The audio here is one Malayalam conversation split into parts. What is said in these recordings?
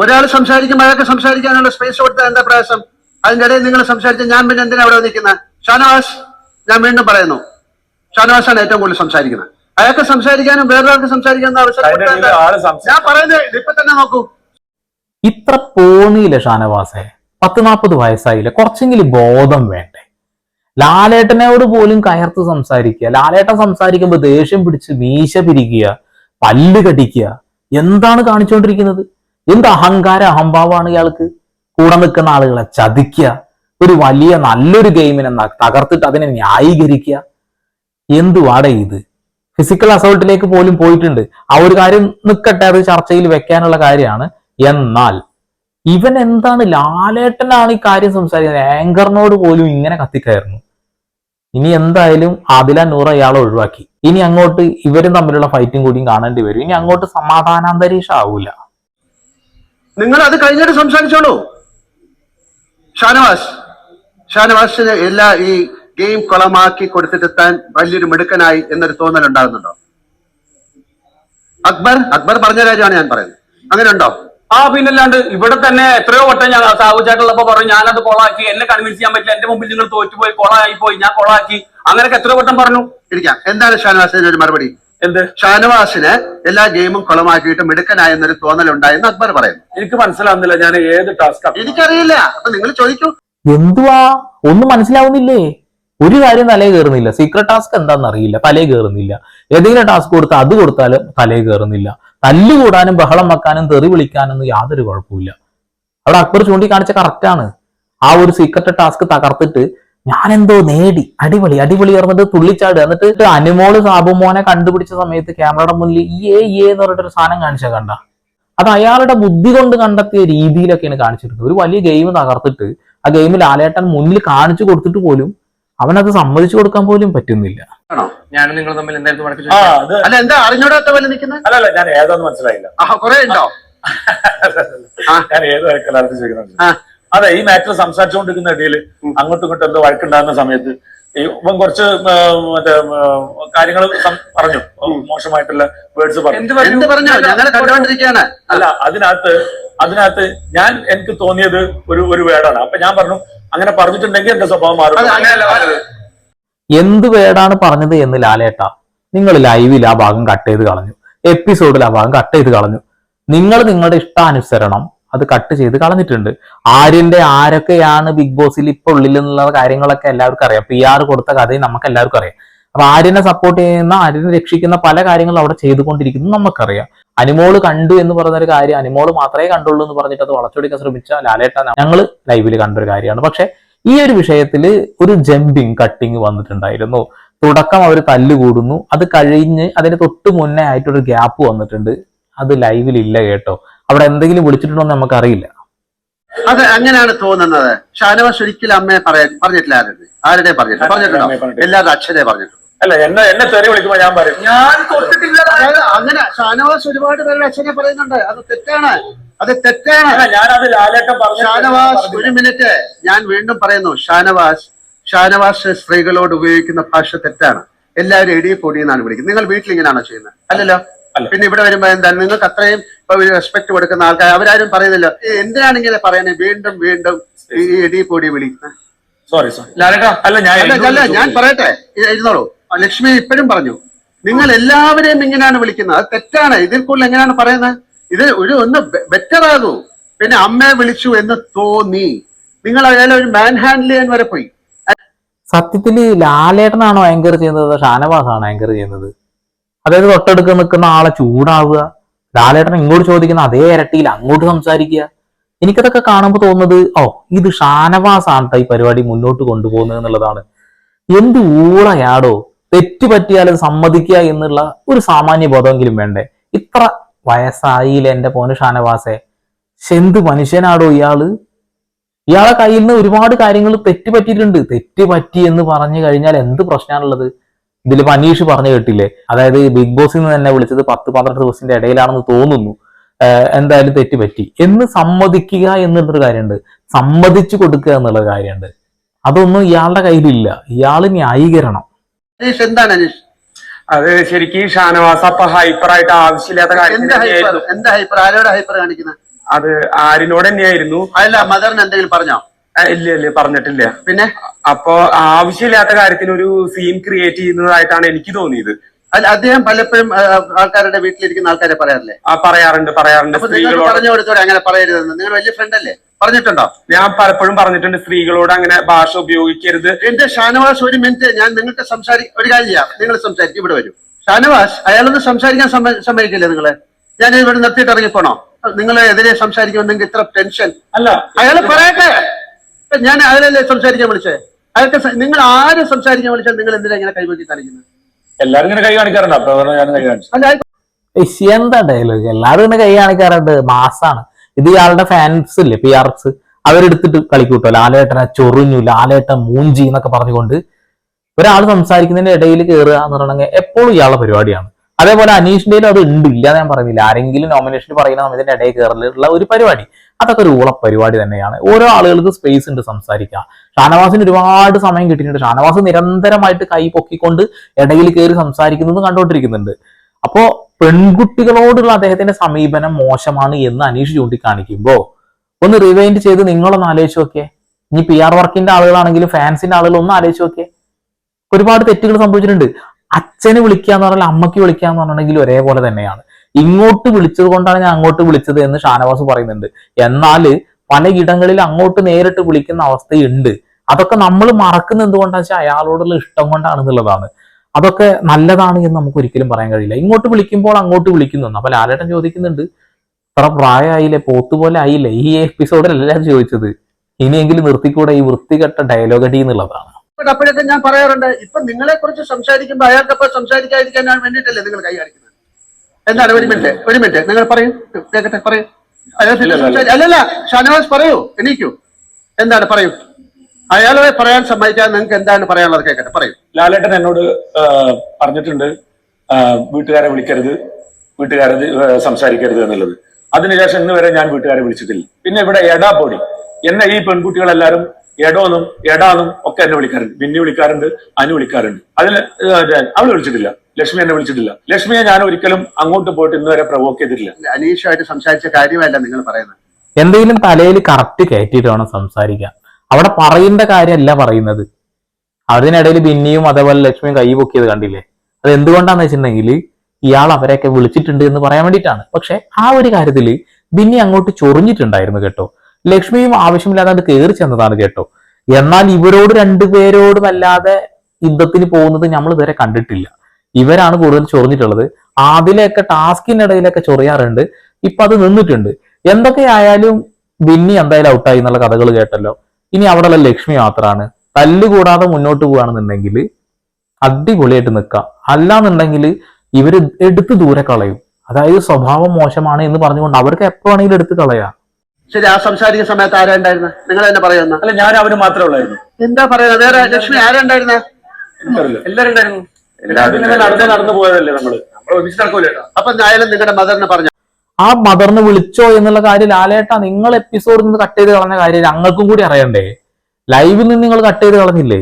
ഒരാൾ സംസാരിക്കുമ്പോൾ അയാൾക്ക് സംസാരിക്കാനുള്ള സ്പേസ് കൊടുത്താൽ എന്താ പ്രയാസം? അതിന്റെ ഇടയിൽ നിങ്ങൾ സംസാരിച്ച ഞാൻ പിന്നെ എന്തിനാ അവിടെ നിൽക്കുന്നത് ഷാനവാസ് ഞാൻ വീണ്ടും പറയുന്നു. ഷാനവാസാണ് ഏറ്റവും കൂടുതൽ സംസാരിക്കുന്നത്. അയാൾക്ക് സംസാരിക്കാനും വേറൊരാൾക്ക് സംസാരിക്കാനും അവസരം ഞാൻ പറയുന്നത് ഇപ്പൊ തന്നെ നോക്കൂ. ഇത്ര പോന്നിയില്ല ഷാനവാസെ? പത്ത് നാൽപ്പത് വയസ്സായില്ല? കുറച്ചെങ്കിലും ബോധം വേണ്ടേ? ലാലേട്ടനോട് പോലും കയർത്ത് സംസാരിക്കുക. ലാലേട്ടൻ സംസാരിക്കുമ്പോൾ ദേഷ്യം പിടിച്ച് മീശ പിരിക്കുക. പല്ല് കടിക്കുക. എന്താണ് കാണിച്ചുകൊണ്ടിരിക്കുന്നത് എന്ത് അഹങ്കാര അഹംഭാവമാണ് ഇയാൾക്ക്? കൂടെ നിൽക്കുന്ന ആളുകളെ ചതിക്കുക. ഒരു വലിയ നല്ലൊരു ഗെയിമിനെ തകർത്തിട്ട് അതിനെ ന്യായീകരിക്കുക. എന്തുവാട ഇത്? ഫിസിക്കൽ അസോൾട്ടിലേക്ക് പോലും പോയിട്ടുണ്ട്. ആ ഒരു കാര്യം നിൽക്കട്ടെ അത് ചർച്ചയിൽ വെക്കാനുള്ള കാര്യമാണ്. എന്നാൽ ഇവൻ എന്താണ് ലാലേട്ടനാണ് ഈ കാര്യം സംസാരിക്കുന്നത്? ആങ്കറിനോട് പോലും ഇങ്ങനെ കത്തിക്കയറുന്നു. ഇനി എന്തായാലും ആദില നൂറ ഇയാളെ ഒഴിവാക്കി. ഇനി അങ്ങോട്ട് ഇവരും തമ്മിലുള്ള ഫൈറ്റും കൂടിയും കാണേണ്ടി വരും. ഇനി അങ്ങോട്ട് സമാധാനാന്തരീക്ഷം ആവൂല. നിങ്ങൾ അത് കഴിഞ്ഞിട്ട് സംസാരിച്ചോളൂ. ഷാനവാസ് ഷാനവാസിന് എല്ലാ ഈ ഗെയിം കുളമാക്കി കൊടുത്തിട്ട് താൻ വലിയൊരു മിടുക്കനായി എന്നൊരു തോന്നൽ ഉണ്ടാകുന്നുണ്ടോ? അക്ബർ അക്ബർ പറഞ്ഞ കാര്യമാണ് ഞാൻ പറയുന്നത്. അങ്ങനെ ഉണ്ടോ ആ പിന്നല്ലാണ്ട് ഇവിടെ തന്നെ എത്രയോ വട്ടം ഞാൻ സാബു ചേട്ടനുള്ളപ്പോ പറഞ്ഞു ഞാനത് കൊളാക്കി എന്നെ കൺവിൻസ് ചെയ്യാൻ പറ്റില്ല എന്റെ മുമ്പിൽ നിങ്ങൾ തോറ്റുപോയി കൊളായി പോയി ഞാൻ കൊളാക്കി. അങ്ങനെയൊക്കെ എത്രയോ വട്ടം പറഞ്ഞു. ഇരിക്കാം. എന്താണ് ഷാനവാസിന്റെ ഒരു മറുപടി? എന്ത്? ഷാനവാസിന് എല്ലാ ഗെയിമും കുളമാക്കിയിട്ട് മിടുക്കനായ എന്നൊരു തോന്നൽ ഉണ്ടായെന്ന് അക്ബർ പറയുന്നു. എനിക്ക് മനസ്സിലാവുന്നില്ല ഞാൻ ഏത് ടാസ്ക് എനിക്കറിയില്ല. അപ്പൊ നിങ്ങൾ ചോദിക്കൂ. എന്തുവാ? ഒന്നും മനസ്സിലാവുന്നില്ലേ? ഒരു കാര്യം തലേ കയറുന്നില്ല. സീക്രട്ട് ടാസ്ക് എന്താണെന്ന് അറിയില്ല. തലേ കയറുന്നില്ല. ഏതെങ്കിലും ടാസ്ക് കൊടുത്താൽ അത് കൊടുത്താലും തലേ കയറുന്നില്ല. തല്ലുകൂടാനും ബഹളം വെക്കാനും തെറി വിളിക്കാനൊന്നും യാതൊരു കുഴപ്പമില്ല അവിടെ അക്ബർ ചൂണ്ടിക്കാണിച്ച കറക്റ്റാണ് ആ ഒരു സീക്രട്ട് ടാസ്ക് തകർത്തിട്ട് ഞാൻ എന്തോ നേടി. അടിപൊളി. അടിപൊളി പറഞ്ഞിട്ട് തുള്ളിച്ചാട്. എന്നിട്ട് അനുമോൾ സാബു മോനെ കണ്ടുപിടിച്ച സമയത്ത് ക്യാമറയുടെ മുന്നിൽ ഈ എ ഈ എന്ന് പറഞ്ഞിട്ടൊരു സാധനം കാണിച്ച കണ്ട. അത് അയാളുടെ ബുദ്ധി കൊണ്ട് കണ്ടെത്തിയ രീതിയിലൊക്കെയാണ് കാണിച്ചിരുന്നത്. ഒരു വലിയ ഗെയിം തകർത്തിട്ട് ആ ഗെയിമിൽ ആലേട്ടൻ മുന്നിൽ കാണിച്ചു കൊടുത്തിട്ട് പോലും അവനത് സമ്മതിച്ചു കൊടുക്കാൻ പോലും പറ്റുന്നില്ല. ഞാനും നിങ്ങൾ തമ്മിൽ. അല്ല എന്താ അറിഞ്ഞൂടാത്ത പോലെ നിൽക്കുന്നത്? അല്ലല്ല ഞാൻ ഏതാന്ന് മനസ്സിലായില്ല. കുറെ ഉണ്ടോ. ഞാൻ ഏത്. അതെ ഈ മാറ്റർ സംസാരിച്ചുകൊണ്ടിരിക്കുന്ന ഇടയിൽ അങ്ങോട്ടും ഇങ്ങോട്ടും എന്തോ വഴക്കുണ്ടാകുന്ന സമയത്ത് ഇപ്പം ഇവൻ കുറച്ച് മറ്റേ കാര്യങ്ങൾ പറഞ്ഞു. മോശമായിട്ടുള്ള വേർഡ്സ് പറഞ്ഞു. അല്ല അതിനകത്ത് അതിനകത്ത് ഞാൻ എനിക്ക് തോന്നിയത് ഒരു ഒരു വേർഡാണ് അപ്പൊ ഞാൻ പറഞ്ഞു അങ്ങനെ പറഞ്ഞിട്ടുണ്ടെങ്കിൽ എന്റെ സ്വഭാവം മാറും. എന്ത് വേടാണ് പറഞ്ഞത് എന്ന് ലാലേട്ട? നിങ്ങൾ ലൈവിൽ ആ ഭാഗം കട്ട് ചെയ്ത് കളഞ്ഞു. എപ്പിസോഡിൽ ആ ഭാഗം കട്ട് ചെയ്ത് കളഞ്ഞു. നിങ്ങൾ നിങ്ങളുടെ ഇഷ്ടാനുസരണം അത് കട്ട് ചെയ്ത് കളഞ്ഞിട്ടുണ്ട്. ആര്യന്റെ ആരൊക്കെയാണ് ബിഗ് ബോസിൽ ഇപ്പൊ ഉള്ളിൽ എന്നുള്ള കാര്യങ്ങളൊക്കെ എല്ലാവർക്കും അറിയാം. പി ആർ കൊടുത്ത കഥയും നമുക്ക് എല്ലാവർക്കും അറിയാം. അപ്പൊ ആര്യനെ സപ്പോർട്ട് ചെയ്യുന്ന ആര്യനെ രക്ഷിക്കുന്ന പല കാര്യങ്ങളും അവിടെ ചെയ്തുകൊണ്ടിരിക്കുന്നു നമുക്കറിയാം. അനിമോൾ കണ്ടു എന്ന് പറയുന്ന ഒരു കാര്യം അനിമോൾ മാത്രമേ കണ്ടുള്ളൂ എന്ന് പറഞ്ഞിട്ട് അത് വളച്ചൊടിക്കാൻ ശ്രമിച്ച ലാലേട്ട ഞങ്ങൾ ലൈവിൽ കണ്ടൊരു കാര്യമാണ്. പക്ഷെ ഈ ഒരു വിഷയത്തിൽ ഒരു ജമ്പിങ് കട്ടിങ് വന്നിട്ടുണ്ടായിരുന്നു. തുടക്കം അവർ തല്ലുകൂടുന്നു. അത് കഴിഞ്ഞ് അതിന് തൊട്ട് മുന്നേ ആയിട്ടൊരു ഗ്യാപ്പ് വന്നിട്ടുണ്ട്. അത് ലൈവിൽ ഇല്ല കേട്ടോ. അവിടെ എന്തെങ്കിലും വിളിച്ചിട്ടുണ്ടോ എന്ന് നമുക്കറിയില്ല. അത് അങ്ങനെയാണ് തോന്നുന്നത്. ഷാനവാസ് ഒരിക്കലും അമ്മയെ പറയാൻ പറഞ്ഞിട്ടില്ല ആരുടെ ആരുടെ പറഞ്ഞിട്ടില്ല പറഞ്ഞിട്ടുണ്ടോ. എല്ലാവരുടെ അച്ഛനെ പറഞ്ഞിട്ടുണ്ടോ. അല്ല എന്നെ എന്നെ തെറി വിളിക്കുമ്പോ ഞാൻ പറയും. ഞാൻ കൊടുത്തിട്ടില്ല. അങ്ങനെ ഷാനവാസ് ഒരുപാട് പേരുടെ അച്ഛനെ പറയുന്നുണ്ട്. അത് തെറ്റാണ്. അത് തെറ്റാണ്. ഞാനത് ലാലേട്ടൻ പറഞ്ഞു ഷാനവാസ് ഒരു മിനിറ്റ്. ഞാൻ വീണ്ടും പറയുന്നു ഷാനവാസ് ഷാനവാസ് സ്ത്രീകളോട് ഉപയോഗിക്കുന്ന ഭാഷ തെറ്റാണ്. എല്ലാവരും എടിയെ പൊടിയെന്നാണ് വിളിക്കുന്നത്. നിങ്ങൾ വീട്ടിൽ ഇങ്ങനെയാണോ ചെയ്യുന്നത്? അല്ലല്ലോ. അല്ല. പിന്നെ ഇവിടെ വരുമ്പോ എന്താണ് നിങ്ങൾക്ക് അത്രയും റെസ്പെക്ട് കൊടുക്കുന്ന ആൾക്കാർ അവരാരും പറയുന്നില്ല. എന്തിനാണ് ഇങ്ങനെ പറയുന്നത് വീണ്ടും വീണ്ടും ഈ എടി പൊടി വിളിക്കുന്നത് സോറി സോറി ലാലേട്ടാ. അല്ല ഞാൻ അല്ല ഞാൻ പറയട്ടെ. ഇരുന്നോളൂ ലക്ഷ്മി ഇപ്പോഴും പറഞ്ഞു നിങ്ങൾ എല്ലാവരെയും ഇങ്ങനെയാണ് വിളിക്കുന്നത്. അത് തെറ്റാണ്. ഇതിൽ കൂടുതൽ എങ്ങനെയാണ് പറയുന്നത്? ഇത് ഒരു ഒന്ന് ബെറ്റർ ആകൂ പിന്നെ അമ്മയെ വിളിച്ചു എന്ന് തോന്നി. നിങ്ങൾ അയാളെ ഒരു മാൻ ഹാൻഡിൽ ചെയ്യാൻ വരെ പോയി. സത്യത്തിൽ ലാലേട്ടനാണോ ആങ്കർ ചെയ്യുന്നത്? ഷാനവാസാണോ ആങ്കർ ചെയ്യുന്നത്? അതായത് തൊട്ടടുക്ക നിൽക്കുന്ന ആളെ ചൂടാവുക. ലാലേട്ടൻ ഇങ്ങോട്ട് ചോദിക്കുന്ന അതേ ഇരട്ടിയിൽ അങ്ങോട്ട് സംസാരിക്കുക. എനിക്കതൊക്കെ കാണുമ്പോൾ തോന്നുന്നത് ഓ ഇത് ഷാനവാസാണ് ഈ പരിപാടി മുന്നോട്ട് കൊണ്ടുപോകുന്നത് എന്നുള്ളതാണ്. എന്ത് ഊളയാടോ തെറ്റ് പറ്റിയാൽ അത് സമ്മതിക്കുക എന്നുള്ള ഒരു സാമാന്യ ബോധമെങ്കിലും വേണ്ടേ. ഇത്ര വയസ്സായില്ലേ എന്റെ പോന് ഷാനവാസെ. എന്ത് മനുഷ്യനാടോ ഇയാൾ. ഇയാളെ കയ്യിൽ നിന്ന് ഒരുപാട് കാര്യങ്ങൾ തെറ്റ് പറ്റിയിട്ടുണ്ട്. തെറ്റ് പറ്റി എന്ന് പറഞ്ഞു കഴിഞ്ഞാൽ എന്ത് പ്രശ്നമാണുള്ളത്? ഇതിൽ അനീഷ് പറഞ്ഞു കേട്ടില്ലേ? അതായത് ബിഗ് ബോസിൽ നിന്ന് തന്നെ വിളിച്ചത് പത്ത് പന്ത്രണ്ട് ദിവസത്തിന്റെ ഇടയിലാണെന്ന് തോന്നുന്നു. എന്തായാലും തെറ്റുപറ്റി എന്ന് സമ്മതിക്കുക എന്നുള്ളൊരു കാര്യമുണ്ട്. സമ്മതിച്ചു കൊടുക്കുക എന്നുള്ള കാര്യമുണ്ട്. അതൊന്നും ഇയാളുടെ കയ്യിലില്ല. ഇയാൾ ന്യായീകരണം. അനീഷ് എന്താണ് അനീഷ്? അത് ശരിക്കും ഷാനവാസ് അപ്പൊ ഹൈപ്പർ ആയിട്ട് ആവശ്യമില്ലാത്ത കാര്യം ഹൈപ്പർ കാര്യത്തിനായിരുന്നു ഹൈപ്പർ ആരോട് ഹൈപ്പർ കാണിക്കുന്നത് അത് ആരിനോട് തന്നെയായിരുന്നു. അല്ല മദറിന് എന്തെങ്കിലും പറഞ്ഞോ? ഇല്ല ഇല്ല പറഞ്ഞിട്ടില്ല. പിന്നെ? അപ്പോ ആവശ്യമില്ലാത്ത കാര്യത്തിന് ഒരു സീൻ ക്രിയേറ്റ് ചെയ്യുന്നതായിട്ടാണ് എനിക്ക് തോന്നിയത്. അല്ല അദ്ദേഹം പലപ്പോഴും ആൾക്കാരുടെ വീട്ടിലിരിക്കുന്ന ആൾക്കാരെ പറയാറില്ലേ? ആ പറയാറുണ്ട് പറയാറുണ്ട്. അപ്പൊ നിങ്ങൾ സ്ത്രീകളോട് പറഞ്ഞു കൊടുത്തോടെ അങ്ങനെ പറയരുതെന്ന്. നിങ്ങൾ വലിയ ഫ്രണ്ട് അല്ലേ? പറഞ്ഞിട്ടുണ്ടോ? ഞാൻ പലപ്പോഴും പറഞ്ഞിട്ടുണ്ട് സ്ത്രീകളോട് അങ്ങനെ ഭാഷ ഉപയോഗിക്കരുത്. എന്റെ ഷാനവാസ് ഒരു മിനിറ്റ് ഞാൻ നിങ്ങൾക്ക് സംസാരി ഒരു കാര്യം ചെയ്യാം. നിങ്ങൾ സംസാരിക്കും ഇവിടെ വരും. ഷാനവാസ് അയാളൊന്ന് സംസാരിക്കാൻ സമ്മ- സമ്മതിക്കില്ലേ നിങ്ങൾ? ഞാൻ ഇവിടെ നിർത്തിയിട്ട് ഇറങ്ങിപ്പോണോ? നിങ്ങളെ എതിരെ സംസാരിക്കുമ്പോൾ നിങ്ങൾക്ക് ഇത്ര ടെൻഷൻ അല്ല. അയാൾ പറയട്ടെ. ഞാൻ അയാളല്ലേ സംസാരിക്കാൻ വിളിച്ചേ? അതൊക്കെ നിങ്ങൾ ആര് സംസാരിക്കാൻ വിളിച്ചാൽ നിങ്ങൾ എന്തിനാ ഇങ്ങനെ കൈവക്കി കാണിക്കുന്നത്? എല്ലാരും ഇങ്ങനെ കൈ കാണിക്കാറുണ്ട്. അപ്പൊ ഞാൻ കൈ കാണിച്ചു. അല്ല അയാൾക്ക് എന്താ ഡയലോഗ് എല്ലാവരും ഇങ്ങനെ കൈ കാണിക്കാറുണ്ട്. മാസാണ്. ഇത് ഇയാളുടെ ഫാൻസ് ഇല്ലേ പി ആർ എക്സ് അവരെടുത്തിട്ട് കളിക്കൂട്ടോ? ലാലേട്ടനെ ചൊറിഞ്ഞു ലാലേട്ടൻ മൂഞ്ചി എന്നൊക്കെ പറഞ്ഞുകൊണ്ട് ഒരാൾ സംസാരിക്കുന്നതിന്റെ ഇടയിൽ കയറുക എന്ന് പറയണെങ്കിൽ എപ്പോഴും ഇയാളുടെ പരിപാടിയാണ്. അതേപോലെ അനീഷിന്റെയിലും അത് ഉണ്ട് ഇല്ല ഞാൻ പറയുന്നില്ല. ആരെങ്കിലും നോമിനേഷൻ പറയുന്ന സമയത്തിന്റെ ഇടയിൽ കയറലുള്ള ഒരു പരിപാടി. അതൊക്കെ ഒരു ഊള പരിപാടി തന്നെയാണ്. ഓരോ ആളുകൾക്ക് സ്പേസ് ഉണ്ട് സംസാരിക്കാം ഷാനവാസിന് ഒരുപാട് സമയം കിട്ടിയിട്ടുണ്ട്. ഷാനവാസ് നിരന്തരമായിട്ട് കൈ പൊക്കിക്കൊണ്ട് ഇടയിൽ കയറി സംസാരിക്കുന്നത് കണ്ടുകൊണ്ടിരിക്കുന്നുണ്ട്. അപ്പോ പെൺകുട്ടികളോടുള്ള അദ്ദേഹത്തിന്റെ സമീപനം മോശമാണ് എന്ന് അനീഷ് ചൂണ്ടിക്കാണിക്കുമ്പോ ഒന്ന് റിവൈൻഡ് ചെയ്ത് നിങ്ങളൊന്ന് ആലോചിച്ച് നോക്കിയേ. ഇനി പി ആർ വർക്കിന്റെ ആളുകളാണെങ്കിലും ഫാൻസിന്റെ ആളുകൾ ഒന്ന് ആലോചിച്ച് നോക്കിയേ. ഒരുപാട് തെറ്റുകൾ സംഭവിച്ചിട്ടുണ്ട്. അച്ഛന് വിളിക്കുക എന്ന് പറഞ്ഞാൽ അമ്മയ്ക്ക് വിളിക്കുക എന്ന് പറഞ്ഞിട്ടുണ്ടെങ്കിൽ ഒരേപോലെ തന്നെയാണ്. ഇങ്ങോട്ട് വിളിച്ചത് കൊണ്ടാണ് ഞാൻ അങ്ങോട്ട് വിളിച്ചത് എന്ന് ഷാനവാസ് പറയുന്നുണ്ട്. എന്നാൽ പലയിടങ്ങളിൽ അങ്ങോട്ട് നേരിട്ട് വിളിക്കുന്ന അവസ്ഥയുണ്ട്. അതൊക്കെ നമ്മൾ മറക്കുന്ന എന്തുകൊണ്ടാണെന്ന് വെച്ചാൽ അയാളോടുള്ള ഇഷ്ടം കൊണ്ടാണെന്നുള്ളതാണ്. അതൊക്കെ നല്ലതാണ് എന്ന് നമുക്ക് ഒരിക്കലും പറയാൻ കഴിയില്ല. ഇങ്ങോട്ട് വിളിക്കുമ്പോൾ അങ്ങോട്ട് വിളിക്കുന്നു. അപ്പൊ ലാലേട്ടൻ ചോദിക്കുന്നുണ്ട് ഇത്ര പ്രായമായില്ലേ പോത്തുപോലെ ആയില്ലേ? ഈ എപ്പിസോഡിലല്ല ചോദിച്ചത്? ഇനിയെങ്കിലും നിർത്തിക്കൂടെ? ഈ വൃത്തികെട്ട ഡയലോഗടി എന്നുള്ളതാണ്. അപ്പോഴൊക്കെ ഞാൻ പറയാറുണ്ട് ഇപ്പൊ നിങ്ങളെ കുറിച്ച് സംസാരിക്കുമ്പോൾ അയാൾക്കപ്പോ സംസാരിക്കാതിരിക്കാൻ വേണ്ടിയിട്ടല്ലേ നിങ്ങൾ കൈ കാണിക്കുന്നത്? എന്താണ് ഒരു മിനിറ്റ് ഒരു മിനിറ്റ് നിങ്ങൾ പറയൂ കേക്കട്ടെ പറയൂ. അല്ലല്ല ഷാനവാസ് പറയൂ എണീക്കൂ. എന്താണ് പറയൂ. അയാളെ പറയാൻ സമ്മതിക്കാൻ നിങ്ങൾക്ക് എന്താണ് പറയാനുള്ളത് കേക്കട്ടെ പറയൂ. ലാലേട്ടൻ എന്നോട് പറഞ്ഞിട്ടുണ്ട് വീട്ടുകാരെ വിളിക്കരുത് വീട്ടുകാരെ സംസാരിക്കരുത് എന്നുള്ളത്. അതിനുശേഷം ഇന്ന് വരെ ഞാൻ വീട്ടുകാരെ വിളിച്ചിട്ടില്ല. പിന്നെ ഇവിടെ എടാ പൊടി. എന്നെ ഈ പെൺകുട്ടികളെല്ലാരും എടോന്നും എടാന്നും ഒക്കെ എന്നെ വിളിക്കാറുണ്ട്. ബിന്നി വിളിക്കാറുണ്ട് അനു വിളിക്കാറുണ്ട്. അതിൽ അവൾ വിളിച്ചിട്ടില്ല. ലക്ഷ്മി എന്നെ വിളിച്ചിട്ടില്ല. ലക്ഷ്മിയെ ഞാൻ ഒരിക്കലും അങ്ങോട്ട് പോയിട്ട് ഇന്ന് വരെ പ്രവോക്ക് ചെയ്തിട്ടില്ല. അനീഷുമായിട്ട് സംസാരിച്ച കാര്യമല്ല നിങ്ങൾ പറയുന്നത്. എന്തെങ്കിലും തലയിൽ കറക്റ്റ് കയറ്റിയിട്ട് വേണം സംസാരിക്കാൻ. അവിടെ പറയേണ്ട കാര്യമല്ല പറയുന്നത്. അതിനിടയിൽ ബിന്നിയും അതേപോലെ ലക്ഷ്മിയും കൈ പൊക്കിയത് കണ്ടില്ലേ? അത് എന്തുകൊണ്ടാന്ന് വെച്ചിട്ടുണ്ടെങ്കിൽ ഇയാൾ അവരെയൊക്കെ വിളിച്ചിട്ടുണ്ട് എന്ന് പറയാൻ വേണ്ടിയിട്ടാണ്. പക്ഷെ ആ ഒരു കാര്യത്തിൽ ബിന്നി അങ്ങോട്ട് ചൊറിഞ്ഞിട്ടുണ്ടായിരുന്നു കേട്ടോ. ലക്ഷ്മിയും ആവശ്യമില്ലാതെ അത് കയറി ചെന്നതാണ് കേട്ടോ എന്നാൽ ഇവരോട് രണ്ടുപേരോടും അല്ലാതെ യുദ്ധത്തിന് പോകുന്നത് നമ്മൾ ഇതുവരെ കണ്ടിട്ടില്ല. ഇവരാണ് കൂടുതൽ ചൊറിഞ്ഞിട്ടുള്ളത്. ആദിലെയൊക്കെ ടാസ്കിനിടയിലൊക്കെ ചൊറിയാറുണ്ട്. ഇപ്പൊ അത് നിന്നിട്ടുണ്ട്. എന്തൊക്കെ ആയാലും ബിന്നി എന്തായാലും ഔട്ടായി എന്നുള്ള കഥകൾ കേട്ടല്ലോ. ഇനി അവിടെയുള്ള ലക്ഷ്മി മാത്രമാണ് തല്ലുകൂടാതെ മുന്നോട്ട് പോവുകയാണെന്നുണ്ടെങ്കിൽ അടിപൊളിയായിട്ട് നിൽക്കാം. അല്ലാന്നുണ്ടെങ്കിൽ ഇവർ എടുത്ത് ദൂരെ കളയും. അതായത് സ്വഭാവം മോശമാണ് എന്ന് പറഞ്ഞുകൊണ്ട് അവർക്ക് എപ്പോഴാണെങ്കിലും എടുത്ത് കളയാം. ശരി ആ സംസാരിക്കുന്ന സമയത്ത് ആരാ നിങ്ങൾ തന്നെ പറയുന്ന അല്ല ഞാൻ അവന് മാത്രമേ ഉള്ളായിരുന്നു. എന്താ പറയുന്നത് വേറെ ലക്ഷ്മി ആരാ ഉണ്ടായിരുന്നത് എനിക്കറിയില്ല. എല്ലാരും ഉണ്ടായിരുന്നു. അതിങ്ങനെ നടന്ന് നടന്നു പോയതല്ലേ നമ്മൾ? നമ്മൾ ഒരുമിച്ച് നടക്കൂല അപ്പൊ അയാളും നിങ്ങളുടെ മദറിനെ പറഞ്ഞു. ആ മദറിന് വിളിച്ചോ എന്നുള്ള കാര്യം ലാലേട്ടാ നിങ്ങൾ എപ്പിസോഡിൽ നിന്ന് കട്ട് ചെയ്ത് കളഞ്ഞ കാര്യം ഞങ്ങൾക്കും കൂടി അറിയണ്ടേ? ലൈവിൽ നിന്ന് നിങ്ങൾ കട്ട് ചെയ്ത് കളഞ്ഞില്ലേ?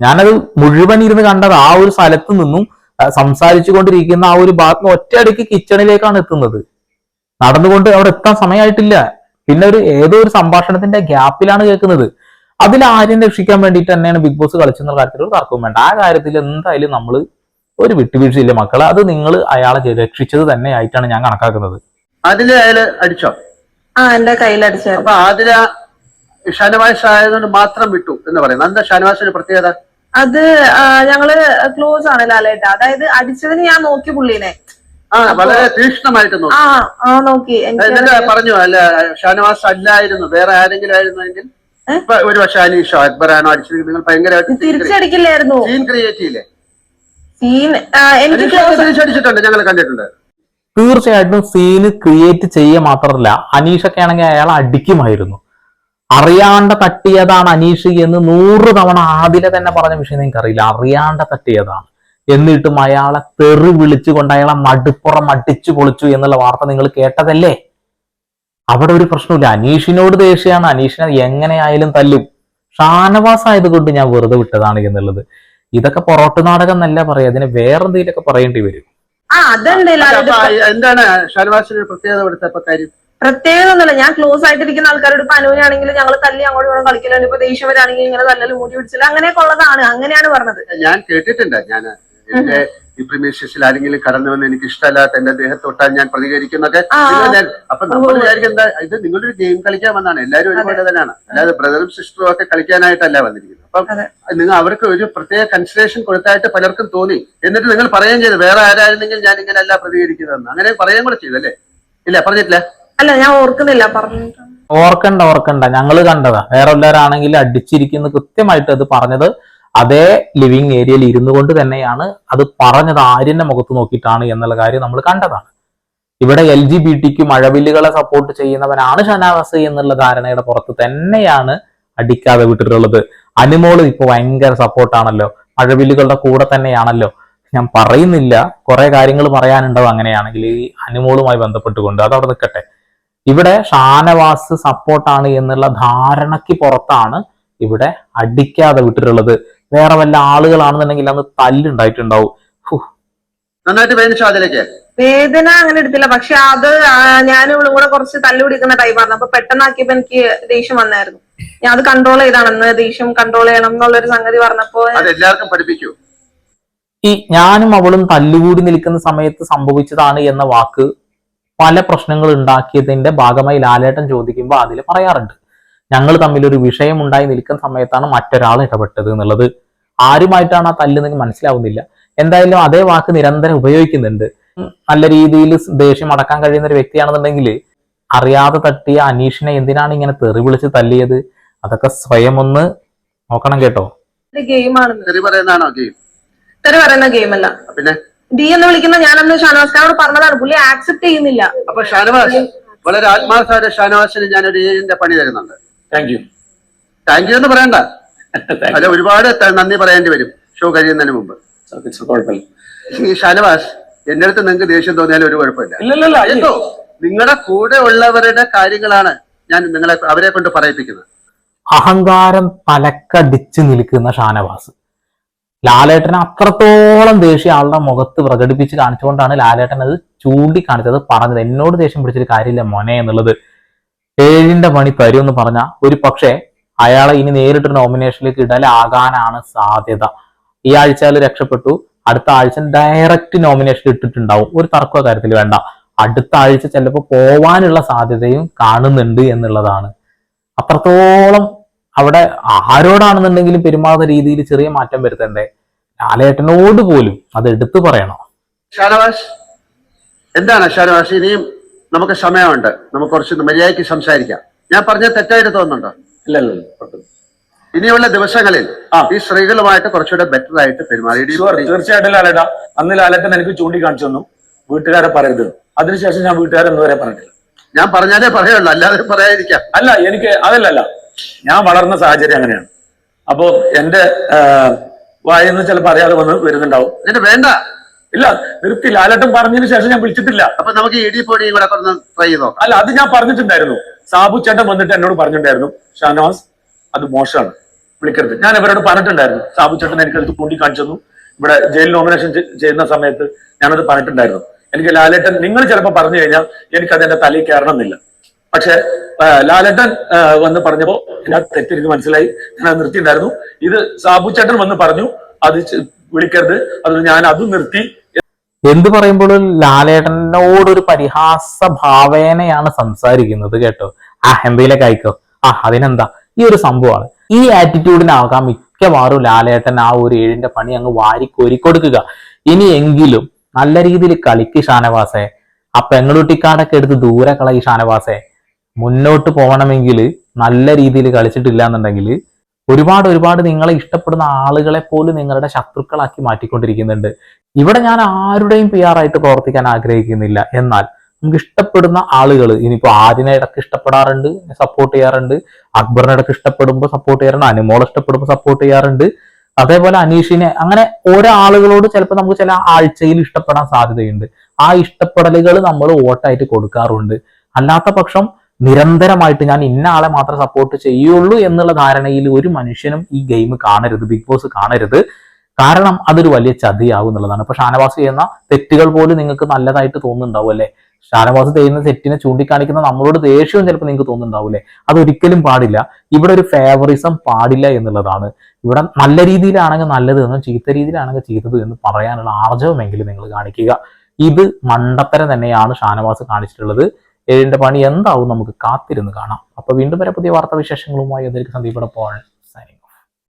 ഞാനത് മുഴുവൻ ഇരുന്ന് കണ്ടത് ആ ഒരു സ്ഥലത്ത് നിന്നും ആ, സംസാരിച്ചു കൊണ്ടിരിക്കുന്ന ആ ഒരു ഭാഗത്ത് നിന്ന് ഒറ്റയടിക്ക് കിച്ചണിലേക്കാണ് എത്തുന്നത്. നടന്നുകൊണ്ട് അവിടെ എത്താൻ സമയമായിട്ടില്ല. പിന്നെ ഒരു ഏതോ ഒരു സംഭാഷണത്തിന്റെ ഗ്യാപ്പിലാണ് കേൾക്കുന്നത്. അതിൽ ആര്യം രക്ഷിക്കാൻ വേണ്ടിയിട്ട് തന്നെയാണ് ബിഗ് ബോസ് കളിച്ചെന്നുള്ള കാര്യത്തിൽ ഒരു തർക്കവും വേണ്ട. ആ കാര്യത്തിൽ എന്തായാലും നമ്മൾ ഒരു വിട്ടുവീഴ്ചയില്ല മക്കളെ. അത് നിങ്ങൾ അയാളെ രക്ഷിച്ചത് തന്നെ ആയിട്ടാണ് ഞാൻ കണക്കാക്കുന്നത്. അതിൽ അയാൾ അടിച്ചോ? ആ എന്റെ കയ്യിലടിച്ചായിരുന്നു അപ്പൊ അതിൽ ഷാനവാസ് ആയതുകൊണ്ട് മാത്രം വിട്ടു എന്ന് പറയുന്നത്. എന്താ ഷാനവാസിന്റെ പ്രത്യേകത? അത് ഞങ്ങൾ ക്ലോസ് ആണ് ലാലേട്ട. അതായത് അടിച്ചതിന് ഞാൻ നോക്കി പുള്ളീനെ. ആ വളരെ തീക്ഷ്ണമായിട്ട് നോക്കി. ആ ആ നോക്കി. എന്നിട്ട് പറഞ്ഞു അല്ല ഷാനവാസ് അല്ലായിരുന്നു വേറെ ആരെങ്കിലും ആയിരുന്നു എങ്കിൽ? ഇപ്പൊ ഒരു പക്ഷെ അനീഷോ അക്ബറാണോ അടിച്ചത് നിങ്ങൾ ഭയങ്കരമായിട്ട് തിരിച്ചടിക്കില്ലായിരുന്നു. സീൻ ക്രിയേറ്റ് ചെയ്യില്ലേ? സീൻ തിരിച്ചടിച്ചിട്ടുണ്ട് ഞങ്ങൾ കണ്ടിട്ടുണ്ട്. തീർച്ചയായിട്ടും സീന് ക്രിയേറ്റ് ചെയ്യുക മാത്രമല്ല അനീഷൊക്കെ ആണെങ്കിൽ അയാൾ അടിക്കുമായിരുന്നു. അറിയാണ്ട തട്ടിയതാണ് അനീഷ് എന്ന് നൂറ് തവണ ആദിലെ തന്നെ പറഞ്ഞ വിഷയം നിങ്ങൾക്ക് അറിയില്ല അറിയാണ്ട തട്ടിയതാണ്. എന്നിട്ടും അയാളെ തെറി വിളിച്ചുകൊണ്ട് അയാളെ മടുപ്പുറം അടിച്ചു പൊളിച്ചു എന്നുള്ള വാർത്ത നിങ്ങൾ കേട്ടതല്ലേ? അവിടെ ഒരു പ്രശ്നമില്ല അനീഷിനോട് ദേഷ്യമാണ്. അനീഷിനെ എങ്ങനെയായാലും തല്ലും. ഷാനവാസ് ആയതുകൊണ്ട് ഞാൻ വെറുതെ വിട്ടതാണ് എന്നുള്ളത്. ഇതൊക്കെ പൊറോട്ട് നാടകം എന്നല്ല പറയാം അതിന് വേറെന്തെങ്കിലുമൊക്കെ പറയേണ്ടി വരും. എന്താണ് ഷാനവാസിന്റെ പ്രത്യേകത ഇവിടുത്തെ കാര്യം? പ്രത്യേകത ഒന്നുമില്ല. ഞാൻ ക്ലോസ് ആയിട്ടിരിക്കുന്ന ആൾക്കാരോട് ഇപ്പൊ അനുവിനാണെങ്കിൽ ഞങ്ങൾ തല്ലി അങ്ങോട്ട് ഇവിടെ കളിക്കലുണ്ട് ഇപ്പൊ ദേഷ്യവരാണെങ്കിൽ ഇങ്ങനെ തല്ലല് മൂടി പിടിച്ചില്ല അങ്ങനെയൊക്കെ ഉള്ളതാണ്. അങ്ങനെയാണ് പറഞ്ഞത്. ഞാൻ കേട്ടിട്ടുണ്ട്. ഞാൻ എന്റെ ഈ പ്രിമേഷ്യസിൽ ആരെങ്കിലും കടന്നു വന്ന് എനിക്ക് ഇഷ്ടമല്ലാത്ത എന്റെ ദേഹത്തൊട്ടാൽ ഞാൻ പ്രതികരിക്കുന്നൊക്കെ. അപ്പൊ നമ്മൾ വിചാരിക്കും എന്താ ഇത് നിങ്ങളൊരു ഗെയിം കളിക്കാൻ വന്നാണ്. എല്ലാവരും ഒരുപോലെ തന്നെയാണ്. അല്ലാതെ ബ്രദറും സിസ്റ്ററും ഒക്കെ കളിക്കാനായിട്ടല്ല വന്നിരിക്കുന്നത്. അപ്പം നിങ്ങൾ അവർക്ക് ഒരു പ്രത്യേക കൺസിഡറേഷൻ കൊടുത്തായിട്ട് പലർക്കും തോന്നി. എന്നിട്ട് നിങ്ങൾ പറയുകയും ചെയ്തു വേറെ ആരായിരുന്നെങ്കിൽ ഞാൻ ഇങ്ങനെയല്ല പ്രതികരിക്കുന്നതെന്ന്. അങ്ങനെ പറയുകയും കൂടെ ചെയ്തല്ലേ ഇല്ല പറഞ്ഞിട്ടില്ല. അല്ല ഞാൻ ഓർക്കുന്നില്ല പറഞ്ഞിട്ട് ഓർക്കണ്ട ഓർക്കണ്ട. ഞങ്ങൾ കണ്ടതാ. വേറെ എല്ലാവരാണെങ്കിൽ അടിച്ചിരിക്കുന്ന. കൃത്യമായിട്ട് അത് പറഞ്ഞത് അതേ ലിവിങ് ഏരിയയിൽ ഇരുന്നു കൊണ്ട് തന്നെയാണ് അത് പറഞ്ഞത് ആര്യന്റെ മുഖത്ത് നോക്കിയിട്ടാണ് എന്നുള്ള കാര്യം നമ്മൾ കണ്ടതാണ്. ഇവിടെ എൽ ജി ബി ടിക്ക് മഴവില്ലുകളെ സപ്പോർട്ട് ചെയ്യുന്നവനാണ് ഷനാവാസ് എന്നുള്ള ധാരണയുടെ പുറത്ത് തന്നെയാണ് അടിക്കാതെ വിട്ടിട്ടുള്ളത്. അനുമോൾ ഇപ്പൊ ഭയങ്കര സപ്പോർട്ടാണല്ലോ മഴവില്ലുകളുടെ കൂടെ തന്നെയാണല്ലോ. ഞാൻ പറയുന്നില്ല. കുറെ കാര്യങ്ങൾ പറയാനുണ്ടാവും അങ്ങനെയാണെങ്കിൽ ഈ അനുമോളുമായി ബന്ധപ്പെട്ടുകൊണ്ട്. അത് അവിടെ നിൽക്കട്ടെ. ഇവിടെ ഷാനവാസ് സപ്പോർട്ടാണ് എന്നുള്ള ധാരണയ്ക്ക് പുറത്താണ് ഇവിടെ അടിക്കാതെ വിട്ടിട്ടുള്ളത്. വേറെ വല്ല ആളുകളാണെന്നുണ്ടെങ്കിൽ അന്ന് തല്ലുണ്ടായിട്ടുണ്ടാവും. നന്നായിട്ട് വേദന അങ്ങനെ എടുത്തില്ല. പക്ഷെ അത് ഞാൻ ഞാനും ഇവളും കൂടെ കുറച്ച് തല്ലു പിടിക്കുന്ന ടൈപ്പായിരുന്നു അപ്പൊ പെട്ടെന്നാക്കിയപ്പോ എനിക്ക് ദേഷ്യം വന്നായിരുന്നു. ഞാൻ അത് കൺട്രോൾ ചെയ്താണെന്ന് ദേഷ്യം കൺട്രോൾ ചെയ്യണം എന്നുള്ളൊരു സംഗതി പറഞ്ഞപ്പോ എല്ലാവർക്കും പഠിപ്പിക്കൂ. ഈ ഞാനും അവളും തല്ലുകൂടി നിൽക്കുന്ന സമയത്ത് സംഭവിച്ചതാണ് എന്ന വാക്ക് പല പ്രശ്നങ്ങൾ ഉണ്ടാക്കിയതിന്റെ ഭാഗമായി ലാലേട്ടൻ ചോദിക്കുമ്പോൾ അതിൽ പറയാറുണ്ട്. ഞങ്ങൾ തമ്മിൽ ഒരു വിഷയം ഉണ്ടായി നിൽക്കുന്ന സമയത്താണ് മറ്റൊരാൾ ഇടപെട്ടത് എന്നുള്ളത്. ആരുമായിട്ടാണ് ആ തല്ല് നിങ്ങൾക്ക് മനസ്സിലാവുന്നില്ല. എന്തായാലും അതേ വാക്ക് നിരന്തരം ഉപയോഗിക്കുന്നുണ്ട്. നല്ല രീതിയിൽ ദേഷ്യം അടക്കാൻ കഴിയുന്ന ഒരു വ്യക്തിയാണെന്നുണ്ടെങ്കിൽ അറിയാതെ തട്ടിയ അനീഷിനെ എന്തിനാണ് ഇങ്ങനെ തെറി വിളിച്ച് തല്ലിയത്? അതൊക്കെ സ്വയം ഒന്ന് നോക്കണം കേട്ടോ. ഗെയിമാണ് തെറി പറയുന്നതാണോ ഗെയിം തെറി പറയുന്ന ഗെയിം അല്ല. പിന്നെ? ഡി എന്ന് വിളിക്കുന്ന ഞാനന്ന് ഷാനവാസിനോട് പറഞ്ഞതാണ്. പുള്ളി ആക്സെപ്റ്റ് ചെയ്യുന്നില്ല. അപ്പൊ ഷാനവാസ് വളരെ ആത്മാർത്ഥമായ ഷാനവാസിന് ഞാൻ ഒരു ഏഴിന്റെ പണി തരുന്നുണ്ട്. താങ്ക് യു താങ്ക് യു എന്ന് പറയണ്ട. അല്ല ഒരുപാട് നന്ദി പറയേണ്ടി വരും. ഷോ കഴിയുന്നതിന് മുമ്പ്. ഈ ഷാനവാസ് എന്റെ അടുത്ത് നിങ്ങൾക്ക് ദേഷ്യം തോന്നിയാലും ഒരു കുഴപ്പമില്ല. എന്തോ? നിങ്ങളുടെ കൂടെ ഉള്ളവരുടെ കാര്യങ്ങളാണ് ഞാൻ നിങ്ങളെ അവരെ കൊണ്ട് പറയിപ്പിക്കുന്നത്. അഹങ്കാരം തലക്കടിച്ച് നിൽക്കുന്ന ഷാനവാസ്. ലാലേട്ടൻ അത്രത്തോളം ദേഷ്യം ആളുടെ മുഖത്ത് പ്രകടിപ്പിച്ച് കാണിച്ചുകൊണ്ടാണ് ലാലേട്ടൻ അത് ചൂണ്ടിക്കാണിച്ചത് പറഞ്ഞത്. എന്നോട് ദേഷ്യം പിടിച്ചൊരു കാര്യമില്ല മോനെ എന്നുള്ളത്. ഏഴിന്റെ പണി എന്ന് പറഞ്ഞാൽ ഒരു പക്ഷേ അയാളെ ഇനി നേരിട്ട് നോമിനേഷനിലേക്ക് ഇടലാകാനാണ് സാധ്യത. ഈ ആഴ്ച രക്ഷപ്പെട്ടു. അടുത്ത ആഴ്ച ഡയറക്റ്റ് നോമിനേഷൻ ഇട്ടിട്ടുണ്ടാവും. ഒരു തർക്ക കാര്യത്തിൽ വേണ്ട. അടുത്ത ആഴ്ച ചിലപ്പോൾ പോവാനുള്ള സാധ്യതയും കാണുന്നുണ്ട് എന്നുള്ളതാണ്. അത്രത്തോളം അവിടെ ആരോടാണെന്നുണ്ടെങ്കിലും പെരുമാറുന്ന രീതിയിൽ ചെറിയ മാറ്റം വരുത്തണ്ടേ? ലാലേട്ടനോട് പോലും അത് എടുത്തു പറയണം. ഷാനവാസ് എന്താണ് ഷാനവാസ്? ഇനിയും നമുക്ക് സമയമുണ്ട്. നമുക്ക് കുറച്ച് മര്യാദയ്ക്ക് സംസാരിക്കാം. ഞാൻ പറഞ്ഞ തെറ്റായിട്ട് തോന്നുന്നുണ്ടോ? ഇല്ല ഇല്ല ഇല്ല, ഇനിയുള്ള ദിവസങ്ങളിൽ ഈ സ്ത്രീകളുമായിട്ട് കുറച്ചുകൂടെ ബെറ്റർ ആയിട്ട് പെരുമാറി. തീർച്ചയായിട്ടും ലാലേട്ട. അന്ന് ലാലേട്ടൻ എനിക്ക് ചൂണ്ടിക്കാണിച്ചു തന്നു. വീട്ടുകാരെ പറയരുത്. അതിനുശേഷം ഞാൻ വീട്ടുകാരെ ഒന്നുവരെ വരെ പറഞ്ഞിട്ടില്ല. ഞാൻ പറഞ്ഞാലേ പറയുള്ളൂ അല്ലാതെ പറയാതിരിക്കാം. അല്ല എനിക്ക് അതല്ലല്ല. ഞാൻ വളർന്ന സാഹചര്യം അങ്ങനെയാണ്. അപ്പോ എന്റെ വായെന്ന് ചിലപ്പോൾ അറിയാതെ വന്ന് വരുന്നുണ്ടാവും. എന്നിട്ട് വേണ്ട. ഇല്ല നിർത്തി. ലാലേട്ടൻ പറഞ്ഞതിന് ശേഷം ഞാൻ വിളിച്ചിട്ടില്ല. അപ്പൊ നമുക്ക് എഡി കൂടെ ട്രൈ ചെയ്തോ അല്ല അത് ഞാൻ പറഞ്ഞിട്ടുണ്ടായിരുന്നു. സാബു ചേട്ടൻ വന്നിട്ട് എന്നോട് പറഞ്ഞിട്ടുണ്ടായിരുന്നു ഷാനവാസ് അത് മോശമാണ്. വിളിക്കരുത്. ഞാൻ ഇവരോട് പറഞ്ഞിട്ടുണ്ടായിരുന്നു. സാബു ചേട്ടൻ എനിക്കടുത്ത് ചൂണ്ടിക്കാണിച്ചു കൂട്ടിക്കാണിച്ചു ഇവിടെ ജയിൽ നോമിനേഷൻ ചെയ്യുന്ന സമയത്ത് ഞാനത് പറഞ്ഞിട്ടുണ്ടായിരുന്നു. എനിക്ക് ലാലേട്ടൻ നിങ്ങൾ ചിലപ്പോൾ പറഞ്ഞു കഴിഞ്ഞാൽ എനിക്കത് എന്റെ തലയിൽ കയറണമെന്നില്ല. പക്ഷെ ലാലേട്ടൻ വന്ന് പറഞ്ഞപ്പോ ഞാൻ തെറ്റെനിക്ക് മനസ്സിലായി. ഞാൻ അത് നിർത്തിയിട്ടുണ്ടായിരുന്നു. ഇത് സാബു ചേട്ടൻ വന്ന് പറഞ്ഞു അത് വിളിക്കരുത്. അത് ഞാൻ അതും നിർത്തി. എന്ത് പറയുമ്പോഴും ലാലേട്ടനോടൊരു പരിഹാസ ഭാവേനയാണ് സംസാരിക്കുന്നത് കേട്ടോ. ആ ഹെമ്പയിലെ അയക്കോ ആ അതിനെന്താ? ഈ ഒരു സംഭവമാണ്. ഈ ആറ്റിറ്റ്യൂഡിനാകാം മിക്കവാറും ലാലേട്ടൻ ആ ഒരു ഏഴിന്റെ പണി അങ്ങ് വാരി കോരിക്കൊടുക്കുക ഇനിയെങ്കിലും നല്ല രീതിയിൽ കളിക്ക് ഷാനവാസെ. ആ പെങ്ങളുട്ടിക്കാടൊക്കെ എടുത്ത് ദൂരെ കളയി ഷാനവാസെ. മുന്നോട്ട് പോകണമെങ്കിൽ നല്ല രീതിയിൽ കളിച്ചിട്ടില്ല എന്നുണ്ടെങ്കിൽ ഒരുപാട് ഒരുപാട് നിങ്ങളെ ഇഷ്ടപ്പെടുന്ന ആളുകളെ പോലും നിങ്ങളുടെ ശത്രുക്കളാക്കി മാറ്റിക്കൊണ്ടിരിക്കുന്നുണ്ട്. ഇവിടെ ഞാൻ ആരുടെയും പി ആർ ആയിട്ട് പ്രവർത്തിക്കാൻ ആഗ്രഹിക്കുന്നില്ല. എന്നാൽ നമുക്ക് ഇഷ്ടപ്പെടുന്ന ആളുകൾ ഇനിയിപ്പോ ആദിനെ ഇടയ്ക്ക് ഇഷ്ടപ്പെടാറുണ്ട് സപ്പോർട്ട് ചെയ്യാറുണ്ട്. അക്ബറിനെ ഇടയ്ക്ക് ഇഷ്ടപ്പെടുമ്പോൾ സപ്പോർട്ട് ചെയ്യാറുണ്ട്. അനുമോൾ ഇഷ്ടപ്പെടുമ്പോൾ സപ്പോർട്ട് ചെയ്യാറുണ്ട്. അതേപോലെ അനീഷിനെ അങ്ങനെ ഓരോ ആളുകളോട് ചിലപ്പോൾ നമുക്ക് ചില ആഴ്ചയിൽ ഇഷ്ടപ്പെടാൻ സാധ്യതയുണ്ട്. ആ ഇഷ്ടപ്പെടലുകൾ നമ്മൾ വോട്ടായിട്ട് കൊടുക്കാറുണ്ട്. അല്ലാത്ത പക്ഷം നിരന്തരമായിട്ട് ഞാൻ ഇന്ന ആളെ മാത്രം സപ്പോർട്ട് ചെയ്യുള്ളൂ എന്നുള്ള ധാരണയിൽ ഒരു മനുഷ്യനും ഈ ഗെയിം കാണരുത് ബിഗ് ബോസ് കാണരുത്. കാരണം അതൊരു വലിയ ചതിയാവും എന്നുള്ളതാണ്. ഇപ്പൊ ഷാനവാസ് ചെയ്യുന്ന തെറ്റുകൾ പോലും നിങ്ങൾക്ക് നല്ലതായിട്ട് തോന്നുന്നുണ്ടാവും അല്ലെ? ഷാനവാസ് ചെയ്യുന്ന തെറ്റിനെ ചൂണ്ടിക്കാണിക്കുന്ന നമ്മളോട് ദേഷ്യവും ചിലപ്പോൾ നിങ്ങൾക്ക് തോന്നുന്നുണ്ടാവില്ലേ അതൊരിക്കലും പാടില്ല. ഇവിടെ ഒരു ഫേവറിസം പാടില്ല എന്നുള്ളതാണ്. ഇവിടെ നല്ല രീതിയിലാണെങ്കിൽ നല്ലത് എന്നും ചീത്ത രീതിയിലാണെങ്കിൽ ചീത്തത് എന്ന് പറയാനുള്ള ആർജവമെങ്കിലും നിങ്ങൾ കാണിക്കുക. ഇത് മണ്ടത്തരം തന്നെയാണ് ഷാനവാസ് കാണിച്ചിട്ടുള്ളത്. ഏഴിന്റെ പണി എന്താവും നമുക്ക് കാത്തിരുന്ന് കാണാം. അപ്പൊ വീണ്ടും വരെ പുതിയ വാർത്താ വിശേഷങ്ങളുമായി അതിലേക്ക് സന്ദീപ് പോകാൻ.